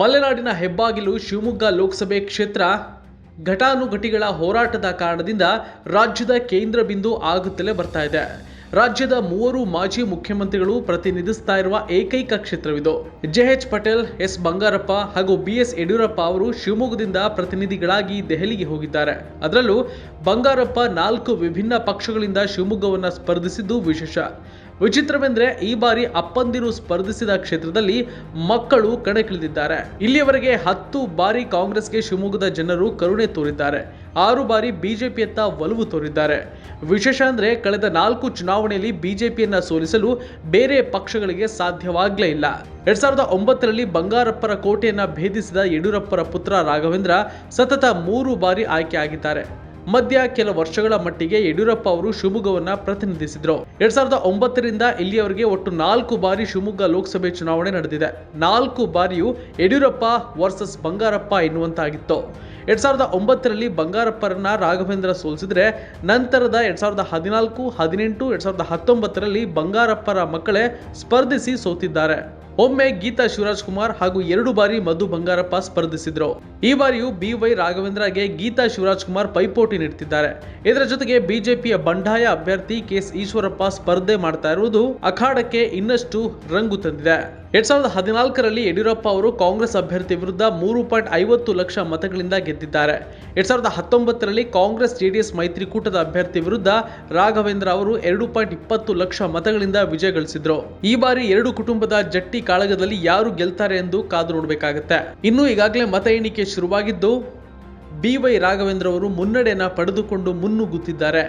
ಮಲೆನಾಡಿನ ಹೆಬ್ಬಾಗಿಲು ಶಿವಮೊಗ್ಗ ಲೋಕಸಭೆ ಕ್ಷೇತ್ರ ಘಟಾನುಘಟಿಗಳ ಹೋರಾಟದ ಕಾರಣದಿಂದ ರಾಜ್ಯದ ಕೇಂದ್ರ ಬಿಂದು ಆಗುತ್ತಲೇ ಬರ್ತಾ ಇದೆ. ರಾಜ್ಯದ ಮೂವರು ಮಾಜಿ ಮುಖ್ಯಮಂತ್ರಿಗಳು ಪ್ರತಿನಿಧಿಸ್ತಾ ಇರುವ ಏಕೈಕ ಕ್ಷೇತ್ರವಿದು. J H Patel, S Bangarappa ಹಾಗೂ ಬಿ ಎಸ್ ಯಡಿಯೂರಪ್ಪ ಅವರು ಶಿವಮೊಗ್ಗದಿಂದ ಪ್ರತಿನಿಧಿಗಳಾಗಿ ದೆಹಲಿಗೆ ಹೋಗಿದ್ದಾರೆ. ಅದರಲ್ಲೂ ಬಂಗಾರಪ್ಪ ನಾಲ್ಕು ವಿಭಿನ್ನ ಪಕ್ಷಗಳಿಂದ ಶಿವಮೊಗ್ಗವನ್ನು ಸ್ಪರ್ಧಿಸಿದ್ದು ವಿಶೇಷ. ವಿಚಿತ್ರವೆಂದ್ರೆ ಈ ಬಾರಿ ಅಪ್ಪಂದಿರು ಸ್ಪರ್ಧಿಸಿದ ಕ್ಷೇತ್ರದಲ್ಲಿ ಮಕ್ಕಳು ಕಣಕ್ಕಿಳಿದಿದ್ದಾರೆ. ಇಲ್ಲಿಯವರೆಗೆ ಹತ್ತು ಬಾರಿ ಕಾಂಗ್ರೆಸ್ಗೆ ಶಿವಮೊಗ್ಗದ ಜನರು ಕರುಣೆ ತೋರಿದ್ದಾರೆ. ಆರು ಬಾರಿ ಬಿಜೆಪಿಯತ್ತ ಒಲವು ತೋರಿದ್ದಾರೆ. ವಿಶೇಷ ಅಂದ್ರೆ ಕಳೆದ ನಾಲ್ಕು ಚುನಾವಣೆಯಲ್ಲಿ ಬಿಜೆಪಿಯನ್ನ ಸೋಲಿಸಲು ಬೇರೆ ಪಕ್ಷಗಳಿಗೆ ಸಾಧ್ಯವಾಗಲೇ ಇಲ್ಲ. ಎರಡ್ ಸಾವಿರದ ಒಂಬತ್ತರಲ್ಲಿ ಬಂಗಾರಪ್ಪರ ಕೋಟೆಯನ್ನ ಭೇದಿಸಿದ ಯಡಿಯೂರಪ್ಪರ ಪುತ್ರ ರಾಘವೇಂದ್ರ ಸತತ ಮೂರು ಬಾರಿ ಆಯ್ಕೆಯಾಗಿದ್ದಾರೆ ಮಧ್ಯ ಕೆಲ ವರ್ಷಗಳ ಮಟ್ಟಿಗೆ ಯಡಿಯೂರಪ್ಪ ಅವರು ಶಿವಮೊಗ್ಗವನ್ನ ಪ್ರತಿನಿಧಿಸಿದ್ರು. ಎರಡ್ ಸಾವಿರದ ಒಂಬತ್ತರಿಂದ ಇಲ್ಲಿಯವರೆಗೆ ಒಟ್ಟು ನಾಲ್ಕು ಬಾರಿ ಶಿವಮೊಗ್ಗ ಲೋಕಸಭೆ ಚುನಾವಣೆ ನಡೆದಿದೆ. ನಾಲ್ಕು ಬಾರಿಯೂ ಯಡಿಯೂರಪ್ಪ ವರ್ಸಸ್ ಬಂಗಾರಪ್ಪ ಎನ್ನುವಂತಾಗಿತ್ತು. ಎರಡ್ ಸಾವಿರದ ಒಂಬತ್ತರಲ್ಲಿ ಬಂಗಾರಪ್ಪರನ್ನ ರಾಘವೇಂದ್ರ ಸೋಲಿಸಿದ್ರೆ, ನಂತರದ ಎರಡ್ ಸಾವಿರದ ಹದಿನಾಲ್ಕು, ಹದಿನೆಂಟು, ಎರಡ್ ಸಾವಿರದ ಹತ್ತೊಂಬತ್ತರಲ್ಲಿ ಬಂಗಾರಪ್ಪರ ಮಕ್ಕಳೇ ಸ್ಪರ್ಧಿಸಿ ಸೋತಿದ್ದಾರೆ. ಒಮ್ಮೆ ಗೀತಾ ಶಿವರಾಜ್ ಕುಮಾರ್ ಹಾಗೂ ಎರಡು ಬಾರಿ ಮಧು ಬಂಗಾರಪ್ಪ ಸ್ಪರ್ಧಿಸಿದ್ರು. ಈ ಬಾರಿಯೂ ಬಿ ವೈ ರಾಘವೇಂದ್ರಗೆ ಗೀತಾ ಶಿವರಾಜ್ ಕುಮಾರ್ ಪೈಪೋಟಿ ನೀಡುತ್ತಿದ್ದಾರೆ ಇದರ ಜೊತೆಗೆ ಬಿಜೆಪಿಯ ಬಂಡಾಯ ಅಭ್ಯರ್ಥಿ ಕೆಎಸ್ ಈಶ್ವರಪ್ಪ ಸ್ಪರ್ಧೆ ಮಾಡ್ತಾ ಇರುವುದು ಅಖಾಡಕ್ಕೆ ಇನ್ನಷ್ಟು ರಂಗು ತಂದಿದೆ. ಎರಡ್ ಸಾವಿರದ ಹದಿನಾಲ್ಕರಲ್ಲಿ ಯಡಿಯೂರಪ್ಪ ಅವರು ಕಾಂಗ್ರೆಸ್ ಅಭ್ಯರ್ಥಿ ವಿರುದ್ಧ ಮೂರು ಪಾಯಿಂಟ್ ಐವತ್ತು ಲಕ್ಷ ಮತಗಳಿಂದ ಗೆದ್ದಿದ್ದಾರೆ. ಎರಡ್ ಸಾವಿರದ ಹತ್ತೊಂಬತ್ತರಲ್ಲಿ ಕಾಂಗ್ರೆಸ್ ಜೆಡಿಎಸ್ ಮೈತ್ರಿಕೂಟದ ಅಭ್ಯರ್ಥಿ ವಿರುದ್ಧ ರಾಘವೇಂದ್ರ ಅವರು ಎರಡು ಪಾಯಿಂಟ್ ಇಪ್ಪತ್ತು ಲಕ್ಷ ಮತಗಳಿಂದ ವಿಜಯ ಗಳಿಸಿದ್ರು ಈ ಬಾರಿ ಎರಡು ಕುಟುಂಬದ ಜಟ್ಟಿ ಕಾಳಗದಲ್ಲಿ ಯಾರು ಗೆಲ್ತಾರೆ ಎಂದು ಕಾದು ನೋಡಬೇಕಾಗತ್ತೆ. ಇನ್ನು ಈಗಾಗಲೇ ಮತ ಎಣಿಕೆ ಶುರುವಾಗಿದ್ದು, ಬಿ ವೈ ರಾಘವೇಂದ್ರ ಅವರು ಮುನ್ನಡೆಯನ್ನ ಪಡೆದುಕೊಂಡು ಮುನ್ನುಗ್ಗುತ್ತಿದ್ದಾರೆ.